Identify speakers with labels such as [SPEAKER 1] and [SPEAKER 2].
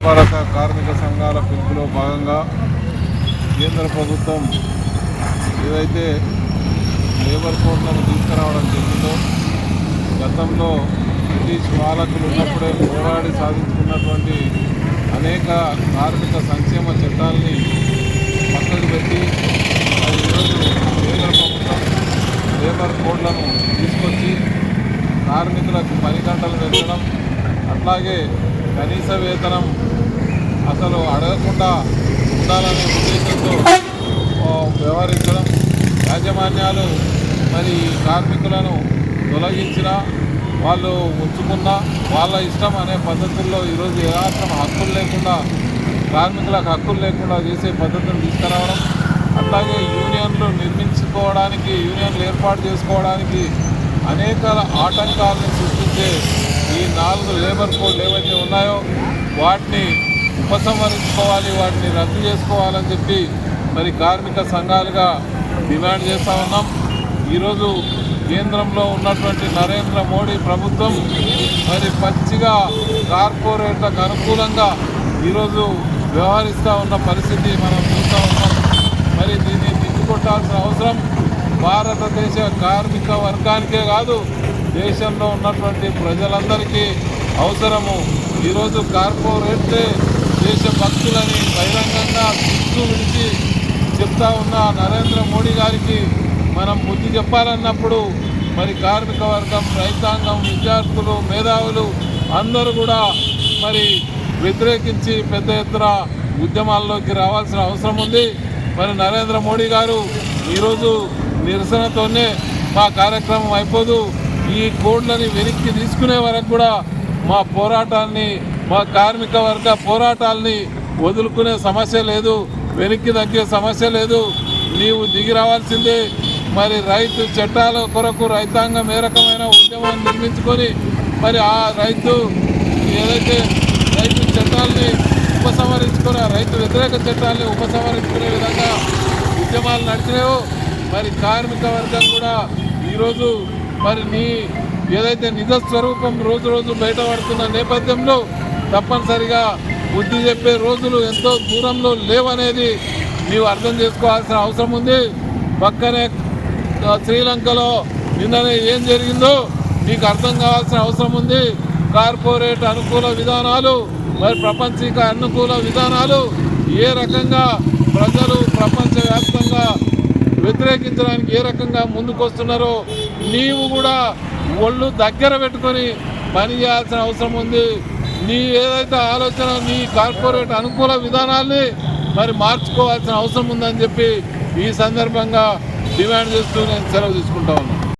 [SPEAKER 1] పాలక కార్మిక సంఘాల పిలుపులో భాగంగా కేంద్ర ప్రభుత్వం ఏదైతే లేబర్ కోడ్లను తీసుకురావడం జరిగిందో గతంలో బ్రిటిష్ పాలకులు ఉన్నప్పుడే పోరాడి సాధించుకున్నటువంటి అనేక కార్మిక సంక్షేమ చట్టాలని పక్కకు పెట్టి ఈరోజు కేంద్ర ప్రభుత్వం లేబర్ కోడ్లను తీసుకొచ్చి కార్మికులకు పని గంటలు పెంచడం అట్లాగే కనీస వేతనం అసలు అడగకుండా ఉండాలనే ఉద్దేశంతో వ్యవహరించడం. యాజమాన్యాలు మరి కార్మికులను తొలగించిన వాళ్ళు ఉంచుకున్నా వాళ్ళ ఇష్టం అనే పద్ధతుల్లో ఈరోజు ఏమాత్రం హక్కులు లేకుండా కార్మికులకు హక్కులు లేకుండా చేసే పద్ధతులు తీసుకురావడం. అట్లాగే యూనియన్లు నిర్మించుకోవడానికి యూనియన్లు ఏర్పాటు చేసుకోవడానికి అనేక ఆటంకాలను సృష్టించే ఈ నాలుగు లేబర్ కోడ్లు ఏవైతే ఉన్నాయో వాటిని ఉపసంహరించుకోవాలి వాటిని రద్దు చేసుకోవాలని చెప్పి మరి కార్మిక సంఘాలుగా డిమాండ్ చేస్తూ ఉన్నాం. ఈరోజు కేంద్రంలో ఉన్నటువంటి నరేంద్ర మోడీ ప్రభుత్వం మరి పచ్చిగా కార్పొరేట్లకు అనుకూలంగా ఈరోజు వ్యవహరిస్తూ ఉన్న పరిస్థితి మనం చూస్తూ ఉన్నాం. మరి దీన్ని తిట్టుకొట్టాల్సిన అవసరం భారతదేశ కార్మిక వర్గానికే కాదు దేశంలో ఉన్నటువంటి ప్రజలందరికీ అవసరము. ఈరోజు కార్పొరేట్లే దేశ భక్తులని బహిరంగంగా సిగ్గు విడిచి చెప్తా ఉన్న నరేంద్ర మోడీ గారికి మనం బుద్ధి చెప్పాలన్నప్పుడు మరి కార్మిక వర్గం రైతాంగం విద్యార్థులు మేధావులు అందరూ కూడా మరి వ్యతిరేకించి పెద్ద ఎత్తున ఉద్యమాల్లోకి రావాల్సిన అవసరం ఉంది. మరి నరేంద్ర మోడీ గారు ఈరోజు నిరసనతోనే మా కార్యక్రమం అయిపోదు. ఈ కోడ్లని వెనక్కి తీసుకునే వరకు కూడా మా పోరాటాన్ని మా కార్మిక వర్గ పోరాటాల్ని వదులుకునే సమస్య లేదు వెనక్కి తగ్గే సమస్య లేదు. నీవు దిగి రావాల్సిందే. మరి రైతు చట్టాల కొరకు రైతాంగం ఏ రకమైన ఉద్యమాన్ని నిర్మించుకొని మరి ఆ రైతు ఏదైతే రైతు చట్టాలని ఉపసంహరించుకునే రైతు వ్యతిరేక చట్టాలని ఉపసంహరించుకునే విధంగా ఉద్యమాలు నడిచినాయో మరి కార్మిక వర్గం కూడా ఈరోజు మరి నీ ఏదైతే నిజ స్వరూపం రోజు రోజు బయటపడుతున్న నేపథ్యంలో తప్పనిసరిగా బుద్ధి చెప్పే రోజులు ఎంతో దూరంలో లేవనేది నీవు అర్థం చేసుకోవాల్సిన అవసరం ఉంది. పక్కనే శ్రీలంకలో నిన్ననే ఏం జరిగిందో నీకు అర్థం కావాల్సిన అవసరం ఉంది. కార్పొరేట్ అనుకూల విధానాలు మరి ప్రపంచిక అనుకూల విధానాలు ఏ రకంగా ప్రజలు ప్రపంచవ్యాప్తంగా వ్యతిరేకించడానికి ఏ రకంగా ముందుకొస్తున్నారో నీవు కూడా ఒళ్ళు దగ్గర పెట్టుకొని పని చేయాల్సిన అవసరం ఉంది. నీ ఏదైతే ఆలోచన నీ కార్పొరేట్ అనుకూల విధానాల్ని మరి మార్చుకోవాల్సిన అవసరం ఉందని చెప్పి ఈ సందర్భంగా డిమాండ్ చేస్తూ నేను సెలవు తీసుకుంటా ఉన్నాను.